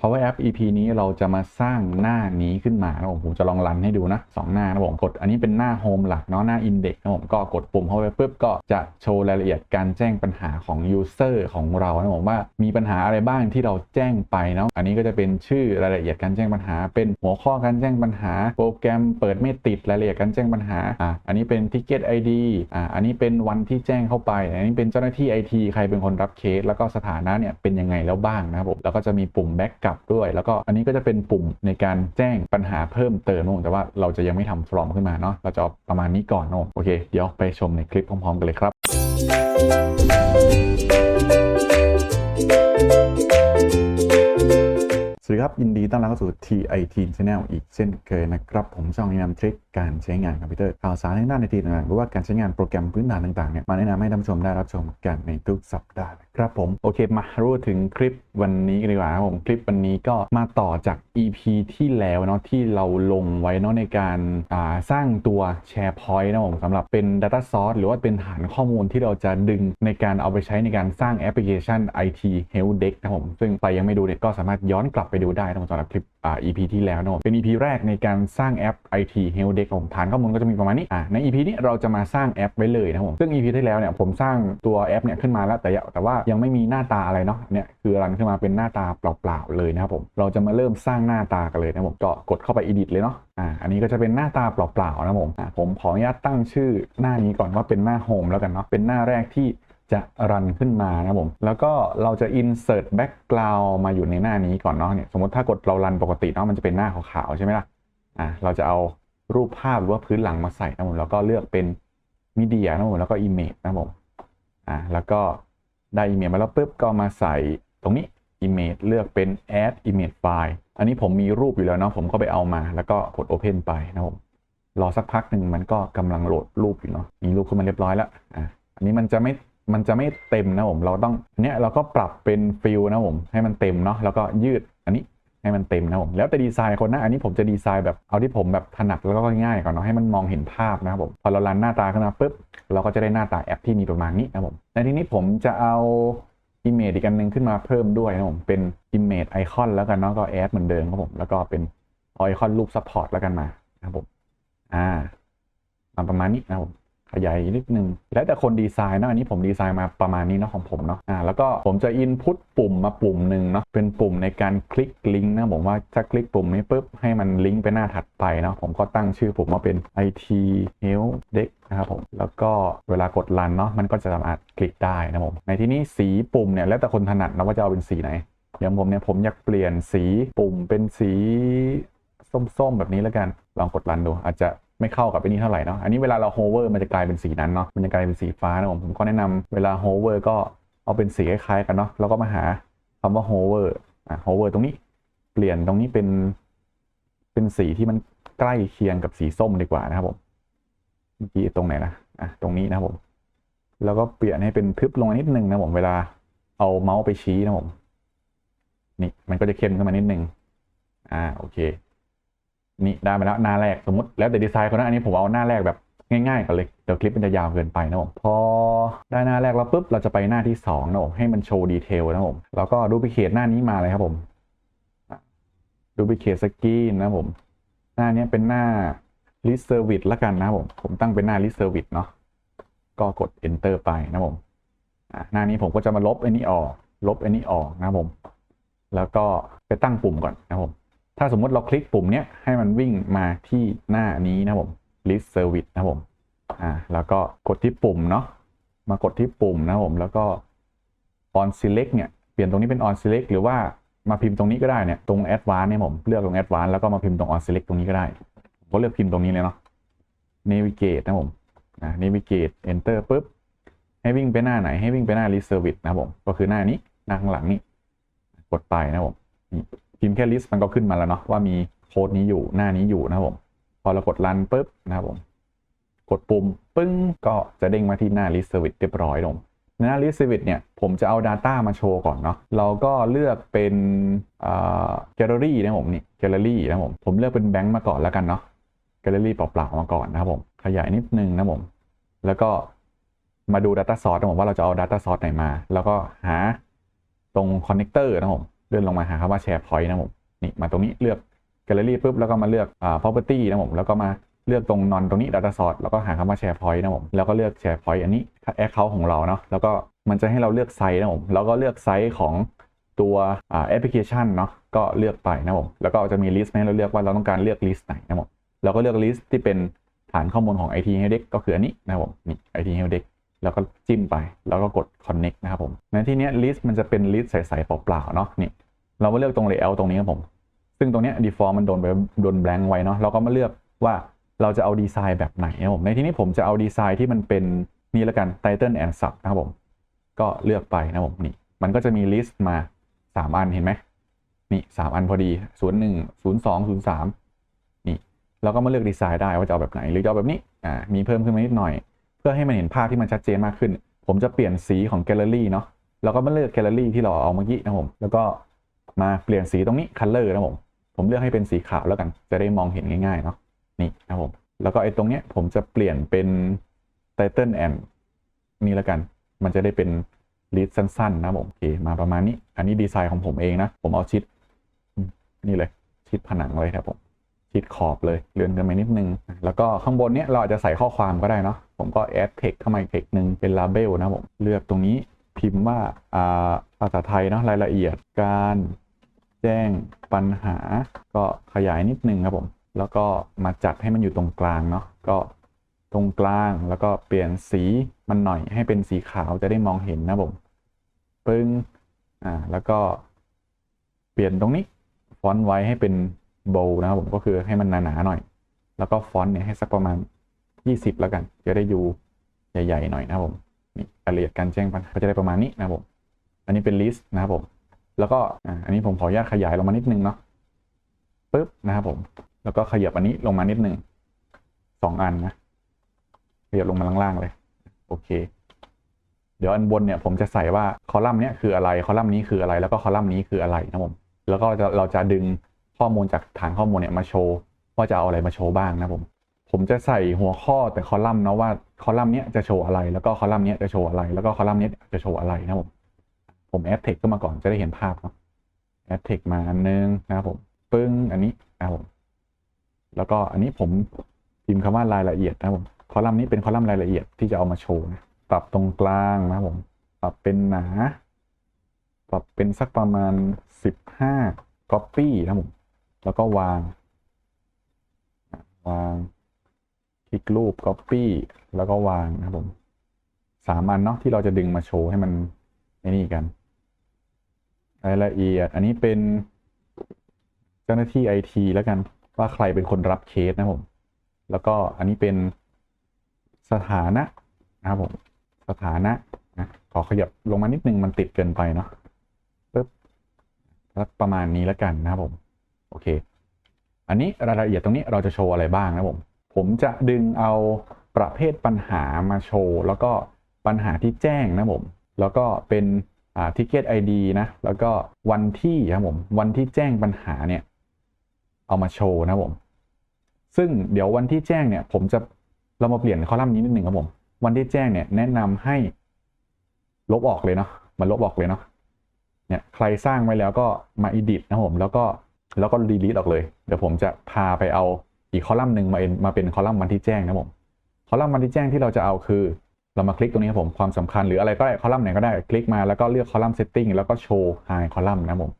Power App EP นี้เราจะมาสร้างหน้านี้ขึ้นมานะผมจะลองรันให้ดูนะสองหน้านะผมกดอันนี้เป็นหน้าโฮมหลักเนาะหน้า Index นะผมก็กดปุ่มเข้าไปปุ๊บก็จะโชว์รายละเอียดการแจ้งปัญหาของ User ของเรานะผมว่ามีปัญหาอะไรบ้างที่เราแจ้งไปเนาะอันนี้ก็จะเป็นชื่อรายละเอียดการแจ้งปัญหา เป็นหัวข้อการแจ้งปัญหา โปรแกรมเปิดไม่ติดรายละเอียดการแจ้งปัญหาอะอันนี้เป็น Ticket ID อะอันนี้เป็นวันที่แจ้งเข้าไป อันนี้เป็นเจ้าหน้าที่ IT ใครเป็นคนรับเคสแล้วก็สถานะเนี่ยเป็นยังไงแล้วบ้างนะครับผมแล้วก็จะมีปุ่มแบ็กลับด้วย แล้วก็อันนี้ก็จะเป็นปุ่มในการแจ้งปัญหาเพิ่มเติมนะผมแต่ว่าเราจะยังไม่ทำฟอร์มขึ้นมาเนาะเราจะประมาณนี้ก่อนนะผมโอเค เดี๋ยวไปชมในคลิปพร้อมๆกันเลยครับ สวัสดีครับ ยินดีต้อนรับเข้าสู่ TIT Channel อีกเช่นเคยนะครับ ผมช่องแนะนำทริคการใช้งานคอมพิวเตอร์ข่าวสารในด้านในทีต่างๆหรือว่าการใช้งานโปรแกรมพื้นฐานต่างๆเนี่ยมาแนะนำให้ท่านผู้ชมได้รับชมกันในทุกสัปดาห์ ครับผม โอเคมารู้ถึงคลิปวันนี้กันดีกว่าครับผม คลิปวันนี้ก็มาต่อจาก EP ที่แล้วเนาะที่เราลงไว้เนาะในการาสร้างตัว SharePoint นะผมสำหรับเป็น Data Source หรือว่าเป็นฐานข้อมูลที่เราจะดึงในการเอาไปใช้ในการสร้างแอปพลิเคชัน IT Help Desk นะครับผม ซึ่งใครยังไม่ดูเนี่ยก็สามารถย้อนกลับไปดูได้นะผมสำหรับคลิป อ่า EP ที่แล้วเนะเป็น EP แรกในการสร้างแอป IT Help Desk ของฐานข้อมูลก็จะมีประมาณนี้อ่าใน EP นี้เราจะมาสร้างแอปไว้เลยนะครับผมซึ่ง EP ที่แล้วเนี่ยผมสร้างตัวแอปเนี่ยขึ้นมาแล้วแต่แต่ว่ายังไม่มีหน้าตาอะไรเนาะเนี่ยคือรันขึ้นมาเป็นหน้าตาเปล่าๆเลยนะครับผมเราจะมาเริ่มสร้างหน้าตากันเลยนะครับผมก็กดเข้าไป edit เลยเนาะอ่าอันนี้ก็จะเป็นหน้าตาเปล่าๆนะครับผมอ่าผมขออนุญาตตั้งชื่อหน้านี้ก่อนว่าเป็นหน้าโฮมแล้วกันเนาะเป็นหน้าแรกที่ จะรันขึ้นมานะผม แล้วก็เราจะ insert background มาอยู่ในหน้านี้ก่อนเนาะเนี่ยสมมติถ้ากดเรารันปกติเนาะมันจะเป็นหน้าขาวๆใช่ไหมล่ะอ่าเราจะเอารูปภาพหรือว่าพื้นหลังมาใส่นะผมแล้วก็เลือกเป็นมีเดียนะผมแล้วก็ image นะผมอ่าแล้วก็ได้ image มาแล้วปุ๊บก็มาใส่ตรงนี้ image เลือกเป็น add image file อันนี้ผมมีรูปอยู่แล้วเนาะผมก็ไปเอามา แล้วก็กด open ไปนะผมรอสักพักหนึ่งมันก็กำลังโหลดรูปอยู่เนาะมีรูปขึ้นมาเรียบร้อยแล้วอะอันนี้มันจะไม่ มันจะไม่เต็มนะผม เราต้องเนี้ยเราก็ปรับเป็นฟิลนะผมให้มันเต็มเนาะแล้วก็ยืดอันนี้ให้มันเต็มนะผมแล้วแต่ดีไซน์คนนะอันนี้ผมจะดีไซน์แบบเอาที่ผมแบบถนัดแล้วก็ง่ายก่อนเนาะให้มันมองเห็นภาพนะครับผมพอเรารันหน้าตาขึ้นมาปุ๊บเราก็จะได้หน้าตาแอปที่มีประมาณนี้นะผมในที่นี้ผมจะเอาอิมเมจอีกอันหนึงขึ้นมาเพิ่มด้วยนะผมเป็นอิมเมจไอคอนแล้วกันเนาะก็แอดเหมือนเดิมครับผมแล้วก็เป็นไอคอนรูปซัพพอร์ตแล้วกันมานะครับผมอ่ามาประมาณนี้นะครับผม ขยายนิดนึง แล้วแต่คนดีไซน์เนาะอันนี้ผมดีไซน์มาประมาณนี้เนาะของผมเนาะอ่าแล้วก็ผมจะอินพุตปุ่มมาปุ่มหนึ่งเนาะเป็นปุ่มในการคลิกลิงก์นะผมว่าถ้าคลิกปุ่มนี้ปุ๊บให้มันลิงก์ไปหน้าถัดไปเนาะผมก็ตั้งชื่อผมว่าเป็น IT Help Desk นะครับผมแล้วก็เวลากดรันเนาะมันก็จะสามารถคลิกได้นะผมในที่นี้สีปุ่มเนี่ยแล้วแต่คนถนัดนะว่าจะเอาเป็นสีไหนอย่างผมเนี่ยผมอยากเปลี่ยนสีปุ่มเป็นสีส้มๆแบบนี้แล้วกัน ลองกดรันดูอาจจะ ไม่เข้ากับไอ้นี้เท่าไหร่เนาะอันนี้เวลาเราโฮเวอร์มันจะกลายเป็นสีนั้นเนาะมันจะกลายเป็นสีฟ้านะผมผมก็แนะนำเวลาโฮเวอร์ก็เอาเป็นสีคล้ายๆกันเนาะแล้วก็มาหาคำว่าโฮเวอร์อะโฮเวอร์ตรงนี้เปลี่ยนตรงนี้เป็นเป็นสีที่มันใกล้เคียงกับสีส้มดีกว่านะครับผมเมื่อกี้ตรงไหนนะอะตรงนี้นะครับผม แล้วก็เปลี่ยนให้เป็นทึบลงนิดนึงนะผมเวลาเอาเมาส์ไปชี้นะผมนี่มันก็จะเข้มขึ้นมานิดนึงอ่าโอเค นี่ได้มาแล้วหน้าแรกสมมติแล้วแต่ดีไซน์คนนั้นอันนี้ผมเอาหน้าแรกแบบง่ายๆก่อนเลยเดี๋ยวคลิปมันจะยาวเกินไปนะผมพอได้หน้าแรกแล้วปุ๊บเราจะไปหน้าที่สองนะผมให้มันโชว์ดีเทลนะผมแล้วก็ดูพิเคทหน้านี้มาเลยครับผมดูพิเคทสกีนนะผม หน้านี้เป็นหน้า list service ละกันนะผมผมตั้งเป็นหน้า list service เนาะก็กด enter ไปนะผมหน้านี้ผมก็จะมาลบอ้นี้ออก ลบไอ้นี้ออกนะผม แล้วก็ไปตั้งปุ่มก่อนนะผม ถ้าสมมติเราคลิกปุ่มเนี้ยให้มันวิ่งมาที่หน้านี้นะผม list service นะผมอ่าแล้วก็กดที่ปุ่มเนาะมากดที่ปุ่มนะผมแล้วก็ on select เนี่ยเปลี่ยนตรงนี้เป็น on select หรือว่ามาพิมพ์ตรงนี้ก็ได้เนี่ยตรง advanced เนี่ยผมเลือกตรง advanced แล้วก็มาพิมพ์ตรง on select ตรงนี้ก็ได้ผมก็เลือกพิมพ์ตรงนี้เลยเนาะ navigate นะผมอ่า navigate enter ปุ๊บให้วิ่งไปหน้าไหนให้วิ่งไปหน้า list service นะผมก็คือหน้านี้หน้าข้างหลังนี้กดไปนะผมนี่ พิมพ์แค่ list มันก็ขึ้นมาแล้วเนาะว่ามีโค้ดนี้อยู่หน้านี้อยู่นะครับผม พอเรากด run ปุ๊บนะครับผม กดปุ่มปึ้งก็จะเด้งมาที่หน้า list service เรียบร้อยลงในหน้า list service เนี่ยผมจะเอา data มาโชว์ก่อนเนาะเราก็เลือกเป็นอ่า gallery นะผมนี่ gallery นะผมผมเลือกเป็น bank มาก่อนแล้วกันเนาะ gallery เปล่าๆมาก่อนนะครับผม ขยายนิดนึงนะผม แล้วก็มาดู data source นะผมว่าเราจะเอา data source ไหนมา แล้วก็หาตรง connector นะผม เลื่อนลงมาหาคำว่าแชร์พอยต์นะผมนี่มาตรงนี้เลือกแกลเลอรี่ปุ๊บแล้วก็มาเลือกอ่า property นะผมแล้วก็มาเลือกตรงนอนตรงนี้ data source แล้วก็หาคำว่าแชร์พอยต์นะผมแล้วก็เลือกแชร์พอยต์อันนี้ account ของเราเนาะแล้วก็มันจะให้เราเลือกไซส์นะผมแล้วก็เลือกไซส์ของตัวอ่าแอปพลิเคชันเนาะก็เลือกไปนะผมแล้วก็จะมีลิสต์ให้เราเลือกว่าเราต้องการเลือกลิสต์ไหนนะผมเราก็เลือกลิสต์ที่เป็นฐานข้อมูลของ IT Helpdesk ก็คืออันนี้นะผมนี่ IT Helpdesk แล้วก็จิ้มไป แล้วก็กด connect นะครับผม ในที่นี้ list มันจะเป็น list ใสๆเปล่าๆเนาะนี่ เรามาเลือกตรง layout ตรงนี้ครับผม ซึ่งตรงนี้ default มันโดนไปโดน blank ไว้เนาะเราก็มาเลือกว่าเราจะเอาดีไซน์แบบไหนนะครับผมในที่นี้ผมจะเอาดีไซน์ที่มันเป็นนี่ละกัน title and sub นะครับผม ก็เลือกไปนะครับผมนี่ มันก็จะมี list มา 3 อันเห็นไหมนี่ 3 อันพอดี 01 02 03 นี่เราก็มาเลือกดีไซน์ได้ว่าจะเอาแบบไหนหรือจะเอาแบบนี้อ่ามีเพิ่มขึ้นมานิดหน่อย พื่อให้มันเห็นภาพที่มันชัดเจนมากขึ้น ผมจะเปลี่ยนสีของแกลเลอรี่เนาะเราก็มาเลือกแกลเลอรี่ที่เราเอาเมื่อกี้นะผมแล้วก็มาเปลี่ยนสีตรงนี้ color นะครับผมผมเลือกให้เป็นสีขาวแล้วกันจะได้มองเห็นง่ายๆเนาะนี่นะผมแล้วก็ไอ้ตรงเนี้ยผมจะเปลี่ยนเป็น title and นี่แล้วกัน มันจะได้เป็นลิสต์สั้นๆ นะผมโอเคมาประมาณนี้ อันนี้ดีไซน์ของผมเองนะ ผมเอาชิด นี่เลย ชิดผนังเลยครับผม ชิดขอบเลยเลื่อนกันไปนิดนึง แล้วก็ข้างบนเนี้ยเราอาจจะใส่ข้อความก็ได้เนาะ ผมก็ add text เข้ามาอีก text หนึ่งเป็น label นะผมเลือกตรงนี้พิมพ์ว่าอ่าภาษาไทยเนาะรายละเอียดการแจ้งปัญหา ก็ขยายนิดนึงครับผม แล้วก็มาจัดให้มันอยู่ตรงกลางเนาะก็ตรงกลางแล้วก็เปลี่ยนสีมันหน่อยให้เป็นสีขาวจะได้มองเห็นนะผมปึ้งอ่าแล้วก็เปลี่ยนตรงนี้ฟอนต์ไว้ให้เป็นโบนะครับผมก็คือให้มันหนาๆหน่อย แล้วก็ฟอนต์เนี่ยให้สักประมาณ 20 แล้วกัน จะได้อยู่ใหญ่ๆหน่อยนะครับผมนี่รายละเอียดการแจ้งปัญหาก็จะได้ประมาณนี้นะครับผม อันนี้เป็นลิสต์นะครับผม แล้วก็อันนี้ผมขออนุญาตขยายลงมานิดนึงเนาะปึ๊บนะครับผม แล้วก็ขยับอันนี้ลงมานิดนึงสองอันนะขยับลงมาล่างๆเลย โอเค เดี๋ยวอันบนเนี่ยผมจะใส่ว่าคอลัมน์เนี้ยคืออะไร คอลัมน์นี้คืออะไร แล้วก็คอลัมน์นี้คืออะไรนะผม แล้วก็จะเราจะดึงข้อมูลจากฐานข้อมูลเนี่ยมาโชว์ว่าจะเอาอะไรมาโชว์บ้างนะผม ผมจะใส่หัวข้อแต่คอลัมน์นะว่าคอลัมน์เนี้ยจะโชว์อะไร แล้วก็คอลัมน์เนี้ยจะโชว์อะไร แล้วก็คอลัมน์เนี้ยจะโชว์อะไรนะผมผมแอดเทคขึ้นมาก่อนจะได้เห็นภาพเนาะแอดเทคมาอันนึงนะครับผมปึ้งอันนี้นะครับผมแล้วก็อันนี้ผมพิมพ์คำว่ารายละเอียดนะครับผมคอลัมน์นี้เป็นคอลัมน์รายละเอียดที่จะเอามาโชว์นะปรับตรงกลางนะครับผม ปรับเป็นหนา ปรับเป็นสักประมาณ 15 copy นะครับผม แล้วก็วาง วาง คลิกรูป copy แล้วก็วางนะครับผมสามอันเนาะที่เราจะดึงมาโชว์ให้มันไอ้นี่กันรายละเอียด อันนี้เป็นเจ้าหน้าที่ไอทีแล้วกันว่าใครเป็นคนรับเคสนะผม แล้วก็อันนี้เป็นสถานะนะครับผมสถานะนะขอขยับลงมานิดนึงมันติดเกินไปเนาะปึ๊บแล้วประมาณนี้แล้วกันนะครับผม โอเค อันนี้รายละเอียดตรงนี้เราจะโชว์อะไรบ้างนะผม ผมจะดึงเอาประเภทปัญหามาโชว์ แล้วก็ปัญหาที่แจ้งนะผม แล้วก็เป็นอ่า ticket ID นะ แล้วก็วันที่ครับผม วันที่แจ้งปัญหาเนี่ย เอามาโชว์นะผม ซึ่งเดี๋ยววันที่แจ้งเนี่ย ผมจะเรามาเปลี่ยนคอลัมน์นี้นิดหนึ่งครับผม วันที่แจ้งเนี่ยแนะนำให้ลบออกเลยเนาะ มันลบออกเลยเนาะ เนี่ยใครสร้างไว้แล้วก็มาอิดิทนะผม แล้วก็แล้วก็ดีลีทออกเลย เดี๋ยวผมจะพาไปเอา อีกคอลัมน์หนึ่งมาเป็นมาเป็นคอลัมน์วันที่แจ้งนะผมคอลัมน์วันที่แจ้งที่เราจะเอาคือเรามาคลิกตรงนี้ครับผมความสำคัญหรืออะไรก็ได้คอลัมน์ไหนก็ได้คลิกมาแล้วก็เลือกคอลัมน์ setting แล้วก็โชว์ high คอลัมน์นะผม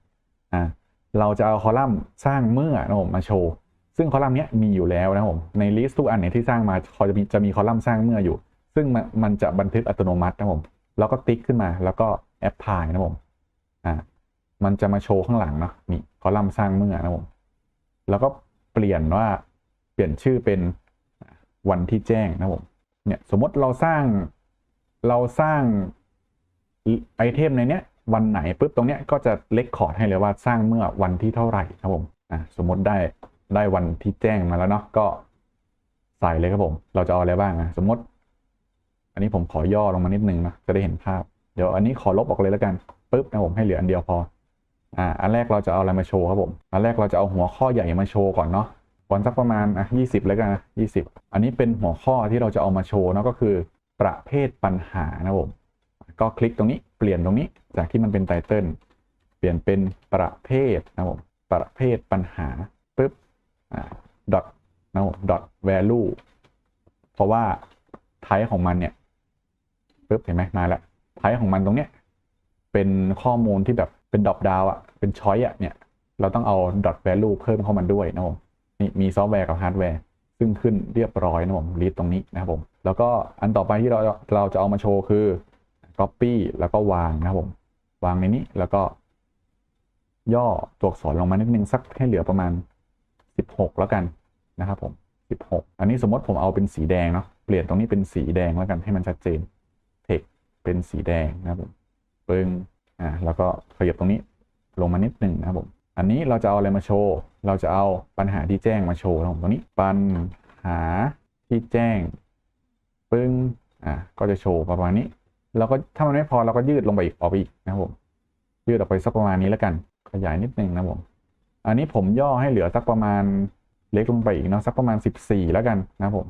อ่าเราจะเอาคอลัมน์สร้างเมื่อนะผมมาโชว์ซึ่งคอลัมน์เนี้ยมีอยู่แล้วนะผมในลิสต์ทุกอันเนี่ยที่สร้างมาเขาจะมีจะมีคอลัมน์สร้างเมื่ออยู่ ซึ่งมันมันจะบันทึกอัตโนมัตินะผมแล้วก็ติ๊กขึ้นมาแล้วก็แอปพลายนะผมอ่ามันจะมาโชว์ข้างหลังเนาะนี่คอลัมน์สร้างเมื่อนะผมแล้วก็เปลี่ยนว่า เปลี่ยนชื่อเป็นวันที่แจ้งนะครับผมเนี่ยสมมติเราสร้างเราสร้างไอเทมในเนี้ยวันไหนปุ๊บตรงเนี้ยก็จะเลคคอร์ดให้เลยว่าสร้างเมื่อวันที่เท่าไหร่ครับผมอะสมมติได้ได้วันที่แจ้งมาแล้วเนาะก็ใส่เลยครับผม เราจะเอาอะไรบ้างอะสมมติ อันนี้ผมขอย่อลงมานิดนึงนะจะได้เห็นภาพ เดี๋ยวอันนี้ขอลบออกเลยแล้วกันปุ๊บนะผมให้เหลืออันเดียวพออ่าอันแรกเราจะเอาอะไรมาโชว์ครับผมอันแรกเราจะเอาหัวข้อใหญ่มาโชว์ก่อนเนาะ วันสักประมาณอะยี่สิบแล้วกันนะยี่สิบอันนี้เป็นหัวข้อที่เราจะเอามาโชว์นะก็คือประเภทปัญหานะผมก็คลิกตรงนี้เปลี่ยนตรงนี้จากที่มันเป็นไตเติลเปลี่ยนเป็นประเภทนะผมประเภทปัญหาปุ๊บอ่า dot นะผม dot value เพราะว่าไทป์ของมันเนี่ยปุ๊บเห็นไหมมาแล้วไทป์ของมันตรงเนี้ยเป็นข้อมูลที่แบบเป็นดรอปดาวอะเป็นช้อยอะเนี่ย เราต้องเอา dot value เพิ่มเข้ามาด้วยนะผม นี่มีซอฟต์แวร์กับฮาร์ดแวร์ซึ่งขึ้นเรียบร้อยนะครับผมรีดตรงนี้นะครับผม แล้วก็อันต่อไปที่เราเราจะเอามาโชว์คือ copy แล้วก็วางนะครับผม วางในนี้แล้วก็ ย่อตัวอักษรลงมานิดนึงสักให้เหลือประมาณ 16 แล้วกันนะครับผม 16 อันนี้สมมติผมเอาเป็นสีแดงเนาะเปลี่ยนตรงนี้เป็นสีแดงแล้วกันให้มันชัดเจน text เป็นสีแดงนะครับผมปึ้งอ่าแล้วก็ขยับตรงนี้ลงมานิดนึงนะครับผม อันนี้เราจะเอาอะไรมาโชว์ เราจะเอาปัญหาที่แจ้งมาโชว์นะครับผมตรงนี้ ปัญหาที่แจ้ง ปึ้ง อ่าก็จะโชว์ประมาณนี้แล้วก็ถ้ามันไม่พอเราก็ยืดลงไปอีกออกไปอีกนะครับผม ยืดออกไปสักประมาณนี้แล้วกัน ขยายนิดนึงนะครับผม อันนี้ผมย่อให้เหลือสักประมาณเล็กลงไปอีกเนาะสักประมาณ 14 แล้วกันนะครับผม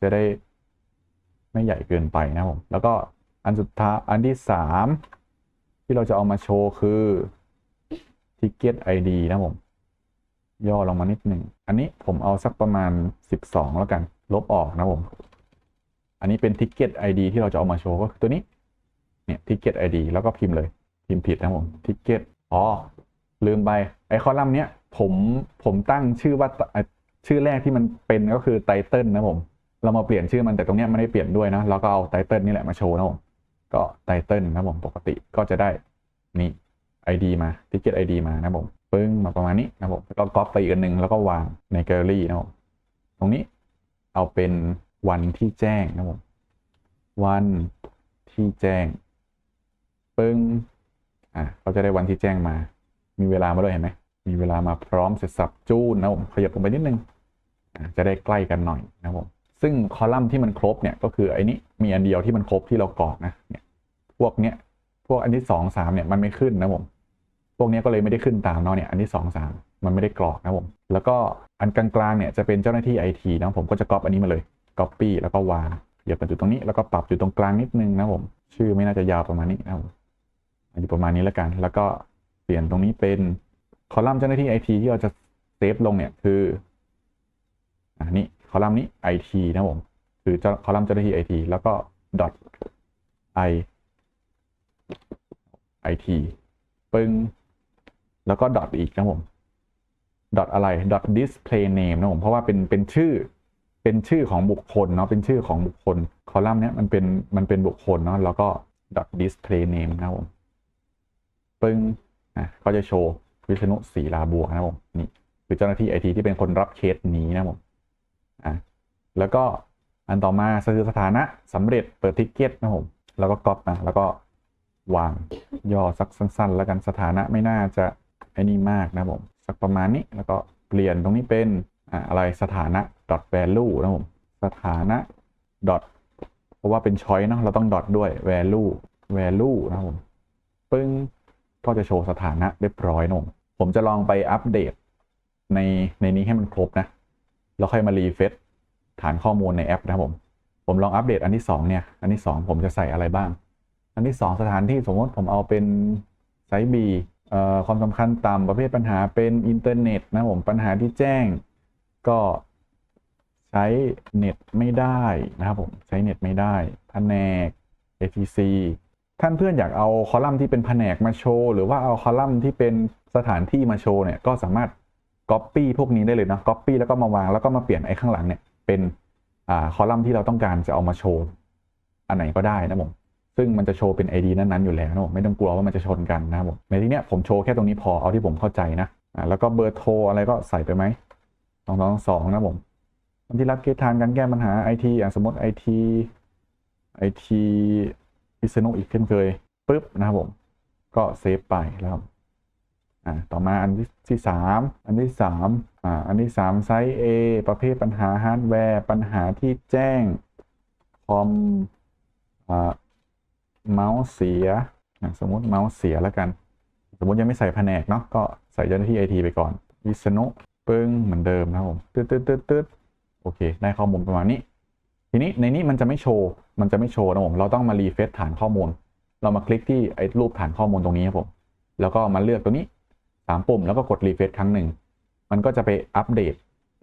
จะได้ไม่ใหญ่เกินไปนะครับผม แล้วก็อันสุดท้ายอันที่ 3 ที่เราจะเอามาโชว์คือ Ticket ID นะผม ย่อลงมานิดหนึ่ง อันนี้ผมเอาสักประมาณ 12 แล้วกัน ลบออกนะผม อันนี้เป็น Ticket ID ที่เราจะเอามาโชว์ก็คือตัวนี้ เนี่ย Ticket ID แล้วก็พิมพ์เลย พิมพ์ผิดนะผม Ticket อ๋อ ลืมไป ไอคอลัมน์เนี้ย ผม ผมตั้งชื่อว่า ชื่อแรกที่มันเป็นก็คือไตเติลนะผม เรามาเปลี่ยนชื่อมันแต่ตรงเนี้ยไม่ได้เปลี่ยนด้วยนะ เราก็เอาไตเติลนี่แหละมาโชว์นะผม ก็ไตเติลนะผม ปกติก็จะได้นี่ ID มา Ticket ID มานะผมปึ้งมาประมาณนี้นะผมแล้วก็ก๊อปไปอีกอันหนึ่งแล้วก็วางในแกลเลอรี่นะผมตรงนี้เอาเป็นวันที่แจ้งนะผมวันที่แจ้ง ปึ้งอะก็จะได้วันที่แจ้งมา มีเวลามาด้วยเห็นไหมมีเวลามาพร้อมเสร็จสับจูนนะผมขยับลงไปนิดนึงจะได้ใกล้กันหน่อยนะผมซึ่งคอลัมน์ที่มันครบเนี่ยก็คือไอ้นี้มีอันเดียวที่มันครบที่เรากรอกนะเนี่ยพวกเนี้ย พวกอันที่สองสามเนี่ยมันไม่ขึ้นนะผม พวกนี้ก็เลยไม่ได้ขึ้นตามเนาะเนี่ยอันที่สองสามมันไม่ได้กรอกนะผม แล้วก็อันกลางๆเนี่ยจะเป็นเจ้าหน้าที่ไอทีนะผมก็จะก๊อปอันนี้มาเลย Copy แล้วก็วางเหยียบมาจุดตรงนี้แล้วก็ปรับอยู่ตรงกลางนิดนึงนะผม ชื่อไม่น่าจะยาวประมาณนี้นะผมอยู่ประมาณนี้แล้วกัน แล้วก็เปลี่ยนตรงนี้เป็นคอลัมน์เจ้าหน้าที่ไอทีที่เราจะเซฟลงเนี่ยคืออันนี้คอลัมน์นี้ IT นะผม คือคอลัมน์เจ้าหน้าที่ IT แล้วก็ dot i IT ปึ้ง แล้วก็ dot อีกนะผม dot อะไร dot display name นะผม เพราะว่าเป็นเป็นชื่อ เป็นชื่อของบุคคลเนาะ เป็นชื่อของบุคคล คอลัมน์เนี้ยมันเป็นมันเป็นบุคคลเนาะ แล้วก็ dot display name นะผม ปึ้งอะก็จะโชว์วิษณุศรีลาบัวนะผมนี่คือเจ้าหน้าที่ไอทีที่เป็นคนรับเคสนี้นะผมอะแล้วก็อันต่อมาคือสถานะสำเร็จเปิดทิกเก็ตนะผม แล้วก็ก๊อปมาแล้วก็ วาง ย่อสักสั้น ๆ แล้วกันสถานะไม่น่าจะไอ้นี่มากนะผม สักประมาณนี้แล้วก็เปลี่ยนตรงนี้เป็นอะไรสถานะ dot value นะผมสถานะ dot เพราะว่าเป็นช้อยเนาะเราต้อง dot ด้วย value value นะผมปึ้งก็จะโชว์สถานะเรียบร้อยนะผมผมจะลองไปอัปเดตในในนี้ให้มันครบนะแล้วค่อยมารีเฟซฐานข้อมูลในแอปนะครับผม ผมลองอัปเดตอันที่สองเนี่ย อันที่สองผมจะใส่อะไรบ้าง อันที่สองสถานที่สมมติผมเอาเป็นไซต์บีความสำคัญต่ำประเภทปัญหาเป็นอินเทอร์เน็ตนะผมปัญหาที่แจ้งก็ใช้เน็ตไม่ได้นะครับผมใช้เน็ตไม่ได้แผนก ATC ท่านเพื่อนอยากเอาคอลัมน์ที่เป็นแผนกมาโชว์หรือว่าเอาคอลัมน์ที่เป็นสถานที่มาโชว์เนี่ยก็สามารถ Copy พวกนี้ได้เลยนะ Copy แล้วก็มาวางแล้วก็มาเปลี่ยนไอ้ข้างหลังเนี่ยเป็นอคอลัมน์ที่เราต้องการจะเอามาโชว์อันไหนก็ได้นะผม ซึ่งมันจะโชว์เป็น ID นั้นๆอยู่แล้วนะผมไม่ต้องกลัวว่ามันจะชนกันนะครับผมในที่เนี้ยผมโชว์แค่ตรงนี้พอเอาที่ผมเข้าใจนะอ่าแล้วก็เบอร์โทรอะไรก็ใส่ไปไหมสองสองสองนะผมคนที่รับเกทานการแก้ปัญหาไอทีอย่างสมมติไอทีไอทีพิษณุอีกเช่นเคยปุ๊บนะครับผมก็เซฟไปแล้วอ่าต่อมาอันที่ที่สามอันที่สามอ่าอันที่สามไซส์ A ประเภทปัญหาฮาร์ดแวร์ ปัญหาที่แจ้งคอมอ่า เมาส์เสียสมมติเมาส์เสียแล้วกัน สมมติยังไม่ใส่แผนกเนาะก็ใส่เจ้าหน้าที่ไอทีไปก่อนวิษณุปึ้งเหมือนเดิมนะครับผมตืดตืดตืดตืดโอเค ได้ข้อมูลประมาณนี้ ทีนี้ในนี้มันจะไม่โชว์มันจะไม่โชว์นะผมเราต้องมารีเฟซฐานข้อมูล เรามาคลิกที่ไอ้รูปฐานข้อมูลตรงนี้ครับผมแล้วก็มาเลือกตัวนี้สามปุ่มแล้วก็กดรีเฟรชครั้งหนึ่งมันก็จะไปอัปเดต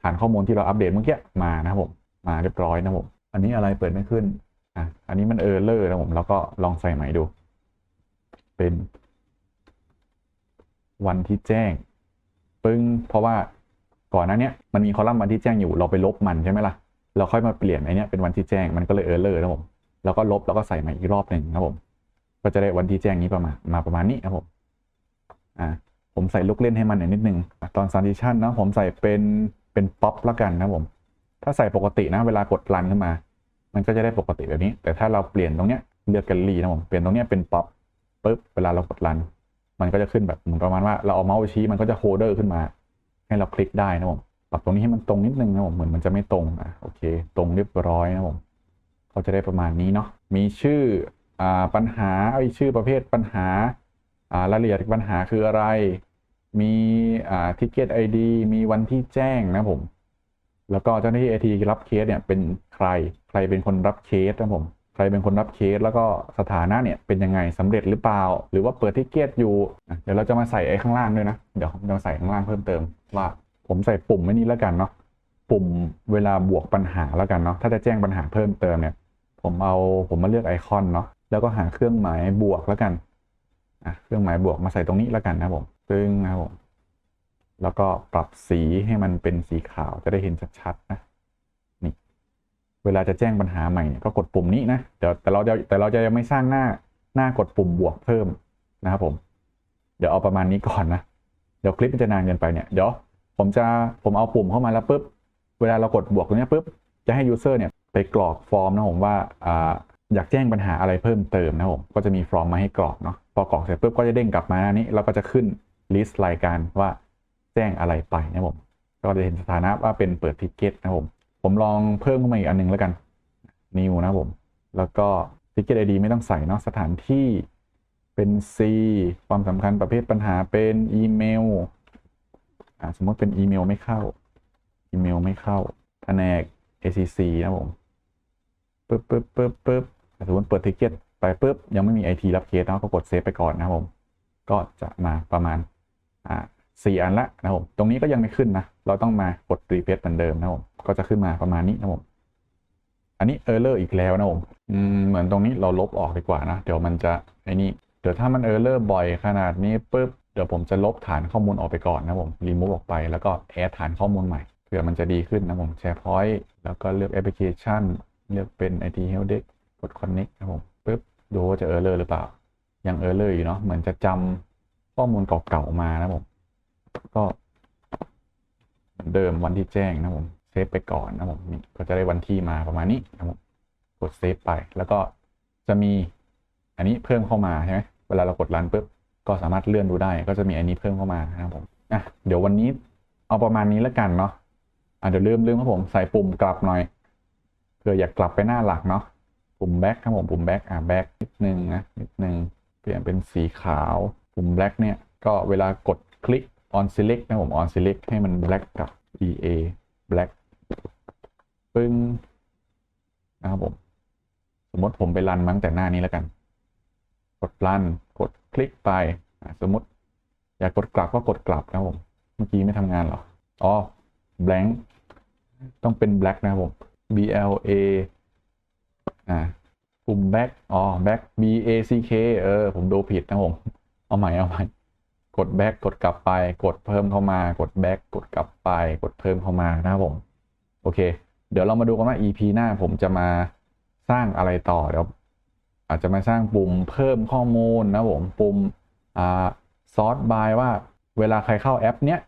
ฐานข้อมูลที่เราอัปเดตเมื่อกี้มานะครับผมมาเรียบร้อยนะครับผมอันนี้อะไรเปิดไม่ขึ้น อะอันนี้มันเออร์เลอร์นะผมแล้วก็ลองใส่ใหม่ดู เป็น วันที่แจ้ง ปึ้ง เพราะว่าก่อนหน้าเนี้ยมันมีคอลัมน์วันที่แจ้งอยู่เราไปลบมันใช่ไหมล่ะ เราค่อยมาเปลี่ยนไอเนี้ยเป็นวันที่แจ้งมันก็เลยเออร์เลอร์นะผมแล้วก็ลบแล้วก็ใส่ใหม่อีกรอบหนึ่งนะครับผม ก็จะได้วันที่แจ้งนี้ประมาณมาประมาณนี้นะครับผมอ่าผมใส่ลูกเล่นให้มันหน่อยนิดนึงตอน transition นะผมใส่เป็นเป็นป๊อปแล้วกันนะผม ถ้าใส่ปกตินะเวลากดรันขึ้นมา มันก็จะได้ปกติแบบนี้ แต่ถ้าเราเปลี่ยนตรงเนี้ยเลือกแกลเลอรี่นะผมเปลี่ยนตรงเนี้ยเป็นป๊อปปุ๊บเวลาเรากดรัน มันก็จะขึ้นแบบเหมือนประมาณว่าเราเอาเมาส์ไปชี้มันก็จะโฮเดอร์ขึ้นมา ให้เราคลิกได้นะผมปรับตรงนี้ให้มันตรงนิดนึงนะผมเหมือนมันจะไม่ตรงอะโอเค ตรงเรียบร้อยนะผมเขาจะได้ประมาณนี้เนาะมีชื่ออ่าปัญหาไอยชื่อประเภทปัญหาอ่ารายละเอียดปัญหาคืออะไร มีอ่าทิกเก็ตไอดีมีวันที่แจ้งนะผมแล้วก็เจ้าหน้าที่ไอทีรับเคสเนี่ยเป็นใคร ใครเป็นคนรับเคสนะผม ใครเป็นคนรับเคสแล้วก็สถานะเนี่ยเป็นยังไงสำเร็จหรือเปล่า หรือว่าเปิดทิกเก็ตอยู่ เดี๋ยวเราจะมาใส่ไอ้ข้างล่างด้วยนะ เดี๋ยวผมจะมาใส่ข้างล่างเพิ่มเติมว่าผมใส่ปุ่มไว้นี้แล้วกันเนาะ ปุ่มเวลาบวกปัญหาแล้วกันเนาะ ถ้าจะแจ้งปัญหาเพิ่มเติมเนี่ย ผมเอาผมมาเลือกไอคอนเนาะ แล้วก็หาเครื่องหมายบวกแล้วกันอะเครื่องหมายบวกมาใส่ตรงนี้แล้วกันนะผมซึ่งนะครับผม แล้วก็ปรับสีให้มันเป็นสีขาวจะได้เห็นชัดๆนะ เวลาจะแจ้งปัญหาใหม่เนี่ยก็กดปุ่มนี้นะเดี๋ยวแต่เราจะแต่เราจะยังไม่สร้างหน้าหน้ากดปุ่มบวกเพิ่มนะครับผม เดี๋ยวเอาประมาณนี้ก่อนนะ เดี๋ยวคลิปมันจะนานเกินไปเนี่ยเดี๋ยวผมจะผมเอาปุ่มเข้ามาแล้วปุ๊บเวลาเรากดบวกตรงนี้ปุ๊บจะให้ยูเซอร์เนี่ยไปกรอกฟอร์มนะผมว่าอ่าอยากแจ้งปัญหาอะไรเพิ่มเติมนะผมก็จะมีฟอร์มมาให้กรอกเนาะพอกรอกเสร็จปุ๊บก็จะเด้งกลับมาหน้านี้แล้วก็จะขึ้นลิสต์รายการว่าแจ้งอะไรไปนะผมก็จะเห็นสถานะว่าเป็นเปิดทิกเก็ตนะผม ผมลองเพิ่มเข้ามาอีกอันหนึงแล้วกัน new นะผม แล้วก็ ticket ID ไม่ต้องใส่เนาะสถานที่เป็น C ความสำคัญประเภทปัญหาเป็นอีเมลอ่าสมมติเป็นอีเมลไม่เข้า อีเมลไม่เข้าแผนก ACC นะผมปึ๊บปึ๊บปึ๊บปึ๊บสมมติเปิดทิกเก็ตไปปึ๊บยังไม่มี IT รับเคสเนาะก็กดเซฟไปก่อนนะครับผม ก็จะมาประมาณอ่า สี่อันละนะครับผมตรงนี้ก็ยังไม่ขึ้นนะ เราต้องมากดรีเฟซเหมือนเดิมนะครับผมก็จะขึ้นมาประมาณนี้นะครับผมอันนี้เออร์เลอร์อีกแล้วนะครับผมเหมือนตรงนี้เราลบออกดีกว่านะ เดี๋ยวมันจะไอ้นี่เดี๋ยวถ้ามันเออร์เลอร์บ่อยขนาดนี้ปุ๊บเดี๋ยวผมจะลบฐานข้อมูลออกไปก่อนนะครับผมรีมูฟออกไปแล้วก็แอดฐานข้อมูลใหม่เผื่อมันจะดีขึ้นนะผมแชร์พอยต์แล้วก็เลือกแอปพลิเคชันเลือกเป็น IT Help Desk กด Connect นะครับผมปุ๊บดูว่าจะเออร์เลอร์หรือเปล่ายังเออร์เลอร์อยู่เนาะเหมือนจะจำข้อมูลเก่าๆมานะผม ก็เดิมวันที่แจ้งนะผมเซฟไปก่อนนะผมก็จะได้วันที่มาประมาณนี้นะผมกดเซฟไป แล้วก็จะมีอันนี้เพิ่มเข้ามาใช่ไหมเวลาเรากดรันปุ๊บก็สามารถเลื่อนดูได้ ก็จะมีอันนี้เพิ่มเข้ามานะครับผมอะเดี๋ยววันนี้เอาประมาณนี้แล้วกันเนาะอะเดี๋ยวลืมลืมครับผมใส่ปุ่มกลับหน่อยเผื่ออยากกลับไปหน้าหลักเนาะปุ่มแบ็คครับผมปุ่มแบ็คอะแบ็คนิดนึงนะนิดนึงเปลี่ยนเป็นสีขาว ปุ่มแบ็คเนี่ยก็เวลากดคลิก on select นะผม on select ให้มัน black กับ ea black ปึ้งนะครับผม สมมติผมไปรันมั้งแต่หน้านี้แล้วกัน กดรัน กดคลิกไปสมมติ อยากกดกลับก็กดกลับนะครับผม เมื่อกี้ไม่ทำงานหรอ อ๋อ blank ต้องเป็น black นะครับผม b l a อ่าปุ่ม back อ๋อ back b a c k เออ ผมดูผิดนะผม เอาใหม่ เอาใหม่ กด back กดกลับไป กดเพิ่มเข้ามากด back กดกลับไป กดเพิ่มเข้ามานะครับผมโอเค เดี๋ยวเรามาดูกันว่า EP หน้าผมจะมาสร้างอะไรต่อเดี๋ยวอาจจะมาสร้างปุ่มเพิ่มข้อมูลนะผมปุ่มอ่า sort by ว่าเวลาใครเข้าแอปเนี้ย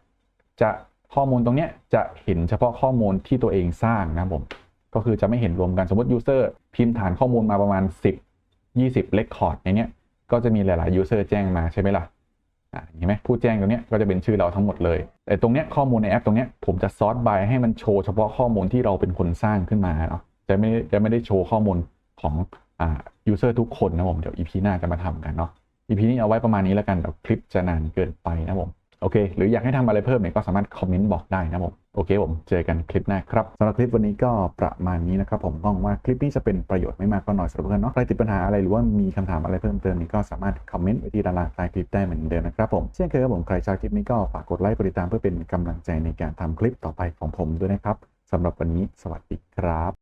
จะข้อมูลตรงเนี้ยจะเห็นเฉพาะข้อมูลที่ตัวเองสร้างนะผมก็คือจะไม่เห็นรวมกันสมมติ user พิมพ์ฐานข้อมูลมาประมาณ 10 20 record ในเนี้ยก็จะมีหลาย ๆ user แจ้งมาใช่ไหมล่ะอ่า เห็นไหมผู้แจ้งตรงนี้ก็จะเป็นชื่อเราทั้งหมดเลย แต่ตรงนี้ข้อมูลในแอปตรงนี้ผมจะซอร์ t บายให้มันโชว์เฉพาะข้อมูลที่เราเป็นคนสร้างขึ้นมาเนาะจะไม่จะไม่ได้โชว์ข้อมูลของอ่า user ทุกคนนะผมเดี๋ยว EP หน้าจะมาทำกันเนาะ EP นี้เอาไว้ประมาณนี้แล้วกันเดี๋ยวคลิปจะนานเกินไปนะผม โอเค หรืออยากให้ทำอะไรเพิ่มเนี่ยก็สามารถคอมเมนต์บอกได้นะผมโอเคผมเจอกันคลิปหน้าครับสำหรับคลิปวันนี้ก็ประมาณนี้นะครับผมหวังว่าคลิปนี้จะเป็นประโยชน์ไม่มากก็น้อยสำหรับเพื่อนเนาะใครติดปัญหาอะไรหรือว่ามีคำถามอะไรเพิ่มเติมนี่ก็สามารถคอมเมนต์ไว้ที่ด้านล่างใต้คลิปได้เหมือนเดิมนะครับผมเช่นเคยครับผมใครชอบคลิปนี้ก็ฝากกดไลค์กดติดตามเพื่อเป็นกำลังใจในการทำคลิปต่อไปของผมด้วยนะครับสำหรับวันนี้สวัสดีครับ